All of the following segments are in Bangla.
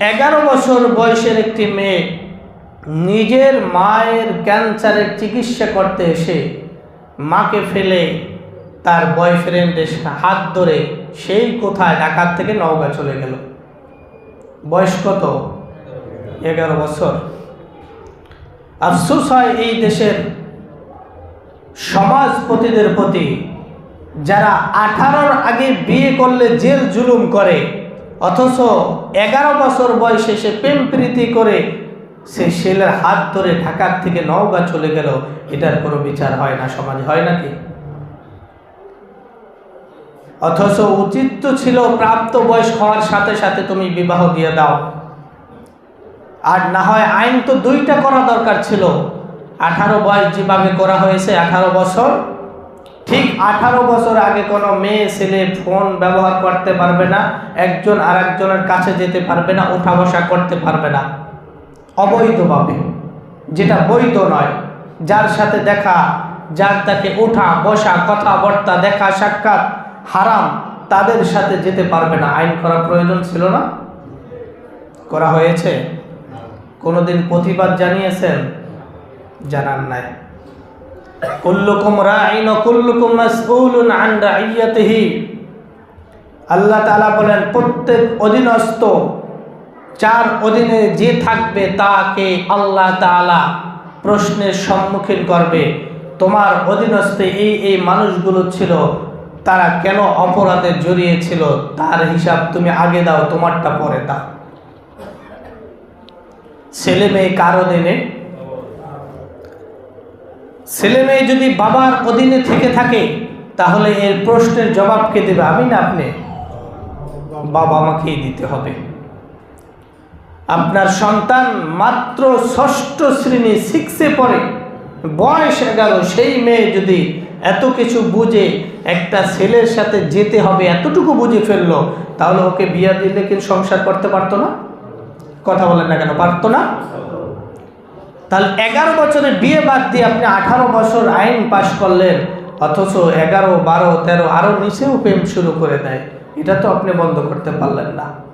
এগারো বছর বয়সের একটি মেয়ে নিজের মায়ের ক্যান্সারের চিকিৎসা করতে এসে মাকে ফেলে তার বয়ফ্রেন্ডের হাত ধরে সেই কোথায়? ঢাকার থেকে নওগাঁ চলে গেল। বয়স কত? এগারো বছর। আফসোস হয় এই দেশের সমাজপতিদের প্রতি যারা আঠারোর আগে বিয়ে করলে জেল জুলুম করে। অথচ এগারো বছর বয়সে সে প্রেম প্রীতি করে সে ছেলের হাত ধরে ঢাকার থেকে নওগাঁ চলে গেল। এটার কোনো বিচার হয় না, সমাজ হয় নাকি? অথচ উচিত তো ছিল প্রাপ্ত বয়স হওয়ার সাথে সাথে তুমি বিবাহ দিয়ে দাও। আর না হয় আইন তো দুইটা করা দরকার ছিল। আঠারো বয়স যেভাবে করা হয়েছে, আঠারো বছর ঠিক। আঠারো বছর আগে কোনো মেয়ে, ছেলে ফোন ব্যবহার করতে পারবে না, একজন আর একজনের কাছে যেতে পারবে না ওঠা বসা করতে পারবে না। অবৈধভাবে। যেটা বৈধ নয়। যার সাথে দেখা, যার তাকে ওঠা বসা, কথাবার্তা, দেখা, সাক্ষাৎ হারাম, তাদের সাথে যেতে পারবে না। আইন করা প্রয়োজন ছিল না? করা হয়েছে? কোনোদিন প্রতিবাদ জানিয়েছেন? জানান নাই। কুল্লুকুম রাইন কুল্লুকুম মাসউলুন আন রাইয়াতিহি আল্লাহ তাআলা বলেন, প্রত্যেক অধীনস্থ চার অধীনে যে থাকবে, তাকে আল্লাহ তাআলা প্রশ্নের সম্মুখীন করবে। তোমার অধীনস্থে এই এই মানুষগুলো ছিল, তারা কেন অপরাধে জড়িয়েছিল তার হিসাব তুমি আগে দাও, তোমারটা পরে দাও। ছেলে মেয়ে কার অধীনে ছেলে মেয়ে যদি বাবার অধীনে থেকে থাকে, তাহলে এর প্রশ্নের জবাব কে দেবে? আমি না আপনি? বাবা আমাকেই দিতে হবে। আপনার সন্তান মাত্র ষষ্ঠ শ্রেণি সিক্সে পড়ে, বয়স এগারো, সেই মেয়ে যদি এত কিছু বুঝে, একটা ছেলের সাথে যেতে হবে, এতটুকু বুঝে ফেলল, তাহলে ওকে বিয়া দিলে কিন্তু সংসার করতে পারতো না? কথা বলেন না কেন, পারতো না? তাহলে এগারো বছরের বিয়ে বাদ দিয়ে আপনি আঠারো বছর আইন পাশ করলেন, অথচ এগারো, বারো, তেরো আরও নিচেও প্রেম শুরু করে দেয়, এটা তো আপনি বন্ধ করতে পারলেন না।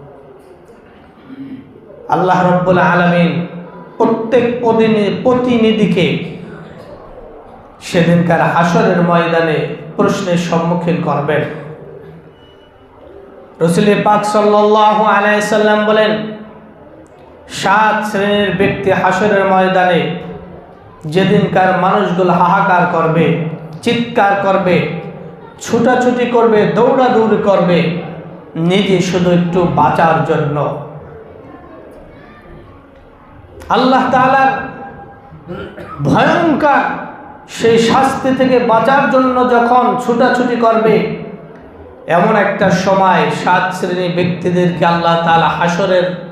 আল্লাহ রব্বুল আলমিন প্রত্যেক প্রতিনি- প্রতিনিধিকে সেদিনকার হাসরের ময়দানে প্রশ্নের সম্মুখীন করবেন। রসুল পাক সাল্লাহ আলাইসাল্লাম বলেন সাত শ্রেণির ব্যক্তি হাসরের ময়দানে যেদিনকার মানুষগুলো হাহাকার করবে, চিৎকার করবে, ছুটাছুটি করবে, দৌড়াদৌড়ি করবে, নিজে শুধু একটু বাঁচার জন্য। আল্লাহ তাআলার ভয়ঙ্কর সেই শাস্তি থেকে বাঁচার জন্য যখন ছুটাছুটি করবে, এমন একটা সময় সাত শ্রেণি ব্যক্তিদেরকে আল্লাহ তাআলা হাসরের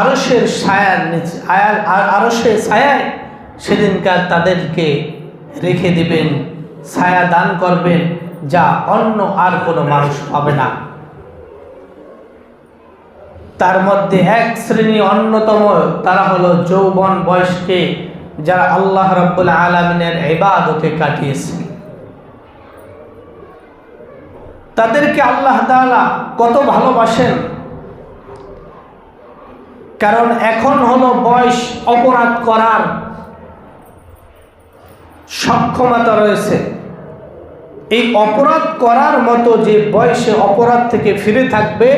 আরসের ছায়ার নিচে, আয়ার আরসের ছায়ায় সেদিনকার তাদেরকে রেখে দিবেন, ছায়া দান করবেন, যা অন্য আর কোনো মানুষ পাবে না। তার মধ্যে এক শ্রেণি অন্যতম, তারা হলো যৌবন বয়সকে, যারা আল্লাহ রব্বুল আলমিনের ইবাদতে কাটিয়েছে। তাদেরকে আল্লাহ তাআলা কত ভালোবাসেন কারণ এখন হলো বয়স অপরাধ করার সক্ষমতা রয়েছে। এই অপরাধ করার মতো যে বয়সে অপরাধ থেকে ফিরে থাকবে,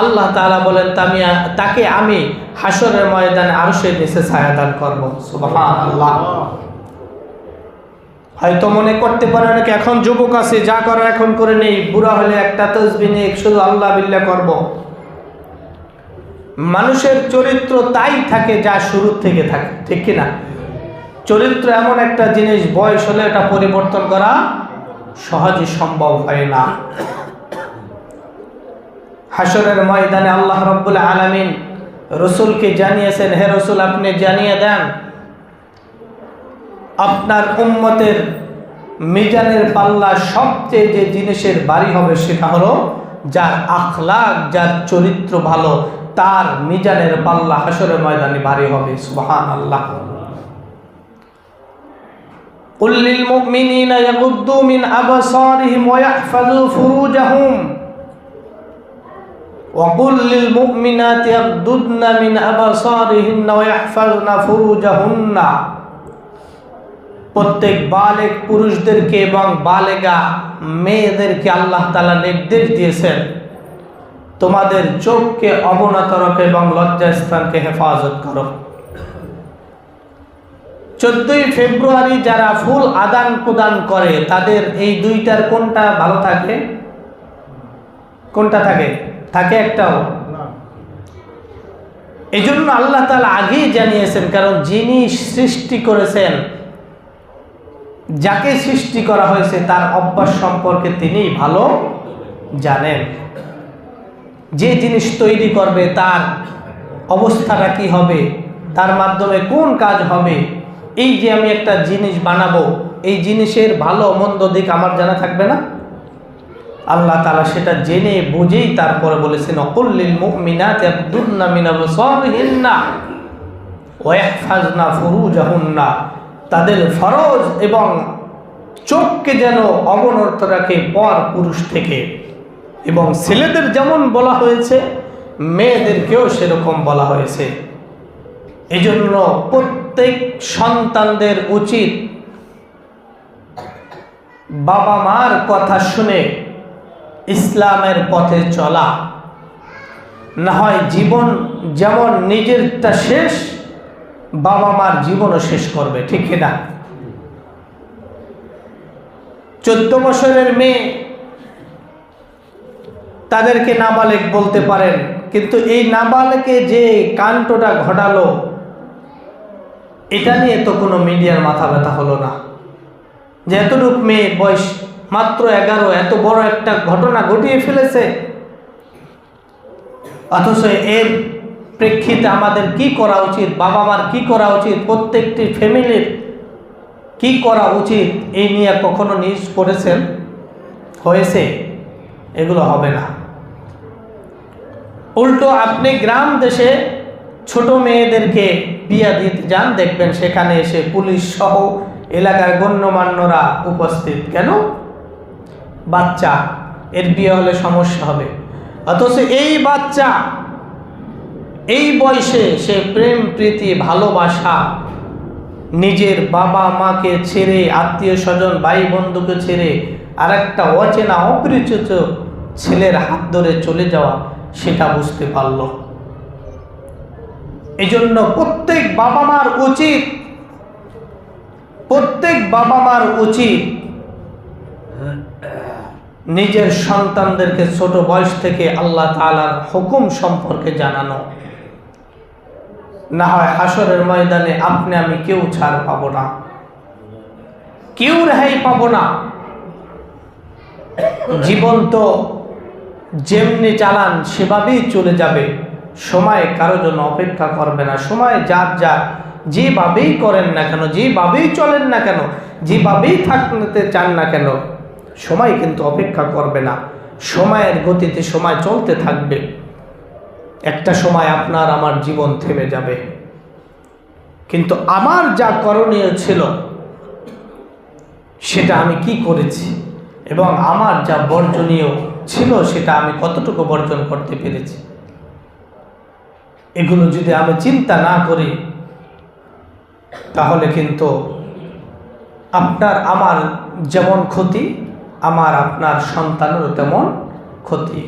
আল্লাহ তালা বলেন, তামি, তাকে আমি হাসরের ময়দানে আরও সে নিচে ছায়াদান করব। সুবহানাল্লাহ। হয়তো মনে করতে পারে নাকি এখন যুবক আছে, যা করার এখন করে নেই, বুড়া হলে একটা তসবি নিয়ে শুধু আল্লাহ বিল্লাহ করব। মানুষের চরিত্র তাই থাকে যা শুরু থেকে থাকে, ঠিক কিনা? চরিত্র এমন একটা জিনিস, বয়স হলে এটা পরিবর্তন করা সহজে সম্ভব হয় না। হাসরের ময়দানে আল্লাহ রব্বুল আলমিন রসুলকে জানিয়েছেন, হে রসুল, আপনি জানিয়ে দেন, আপনার উম্মতের মিজানের পাল্লা সবচেয়ে যে জিনিসের বাড়ি হবে সেটা হলো যার আখলাক, যার চরিত্র ভালো তার মিজানের পাল্লা হাসরের ময়দানে ভারী হবে সুবহান আল্লাহ قل للمؤمنين يغضوا من أبصارهم ويحفظوا فروجهم وقل للمؤمنات يغضضن من أبصارهن ويحفظن فروجهن প্রত্যেক বালেক পুরুষদেরকে এবং বালেগা মেয়েদেরকে আল্লাহ তালা নির্দেশ দিয়েছেন তোমাদের চোখকে অবনত রাখো এবং লজ্জাস্থানকে হেফাজত করো। চোদ্দই ফেব্রুয়ারি যারা ফুল আদান প্রদান করে, তাদের এই দুইটার কোনটা ভালো থাকে? কোনটা থাকে? থাকে একটাও। এই জন্য আল্লাহ তালা আগেই জানিয়েছেন, কারণ যিনি সৃষ্টি করেছেন, যাকে সৃষ্টি করা হয়েছে, তার অভ্যাস সম্পর্কে তিনি ভালো জানেন। যে জিনিস তৈরি করবে, তার অবস্থাটা কি হবে? তার মাধ্যমে কোন কাজ হবে? এই যে আমি একটা জিনিস বানাবো, এই জিনিসের ভালো মন্দ দিক আমার জানা থাকবে না? আল্লাহ তালা সেটা জেনে বুঝেই তারপরে বলেছেন অকুল্লিল মিন তাদের ফরজ এবং চোখকে যেন অবনত রাখে পর পুরুষ থেকে। এবং ছেলেদের যেমন বলা হয়েছে, মেয়েদেরকেও সেরকম বলা হয়েছে। এজন্য প্রত্যেক সন্তানদের উচিত বাবা মার কথা শুনে ইসলামের পথে চলা। না হয় জীবন যেমন নিজেরটা শেষ বাবা মার জীবনও শেষ করবে, ঠিক না? চোদ্দ বছরের মেয়ে তাদেরকে নাবালেক বলতে পারেন। কিন্তু এই নাবালেকে যে কাণ্ডটা ঘটালো, এটা নিয়ে তো কোনো মিডিয়ার মাথা ব্যথা হলো না। যে এতটুক মেয়ে বয়স, মাত্র এগারো, এত বড় একটা ঘটনা ঘটিয়ে ফেলেছে। অথচ এর প্রেক্ষিতে আমাদের কি করা উচিত বাবা মার কি করা উচিত, প্রত্যেকটি ফ্যামিলির কি করা উচিত, এই নিয়ে কখনো নিউজ করেছেন হয়েছে? এগুলো হবে না। উল্টো আপনি গ্রাম দেশে ছোট মেয়েদেরকে বিয়া দিতে যান, দেখবেন সেখানে এসে পুলিশ সহ এলাকার গণ্যমান্যরা উপস্থিত। কেন? বাচ্চা, এর বিয়ে হলে সমস্যা হবে। অথচ এই বাচ্চা, এই বয়সে সে প্রেম, প্রীতি, ভালোবাসা নিজের বাবা মাকে ছেড়ে, আত্মীয় স্বজন, ভাই বন্ধুকে ছেড়ে আর একটা অচেনা, অপরিচিত ছেলের হাত ধরে চলে যাওয়া সেটা বুঝতে পারল। এজন্য প্রত্যেক বাবা মার উচিত, প্রত্যেক বাবা মার উচিত নিজের সন্তানদেরকে ছোট বয়স থেকে আল্লাহ তালার হুকুম সম্পর্কে জানানো। না হয় হাসরের ময়দানে আপনি, আমি কেউ ছাড় পাবো না। কেউ রেহাই পাবো না। জীবন তো যেমনি চালান, সেভাবেই চলে যাবে। সময় কারও জন্য অপেক্ষা করবে না। সময় যার যার। যেভাবেই করেন না কেন, যেভাবেই চলেন না কেন, যেভাবেই থাকতে চান না কেন, সময় কিন্তু অপেক্ষা করবে না। সময়ের গতিতে সময় চলতে থাকবে। একটা সময় আপনার আমার জীবন থেমে যাবে। কিন্তু আমার যা করণীয় ছিল, সেটা আমি কি করেছি? এবং আমার যা বর্জনীয় ছিল, সেটা আমি কতটুকু বর্জন করতে পেরেছি? এগুলো যদি আমি চিন্তা না করি, তাহলে কিন্তু আপনার, আমার যেমন ক্ষতি, আমার আপনার সন্তানেরও তেমন ক্ষতি।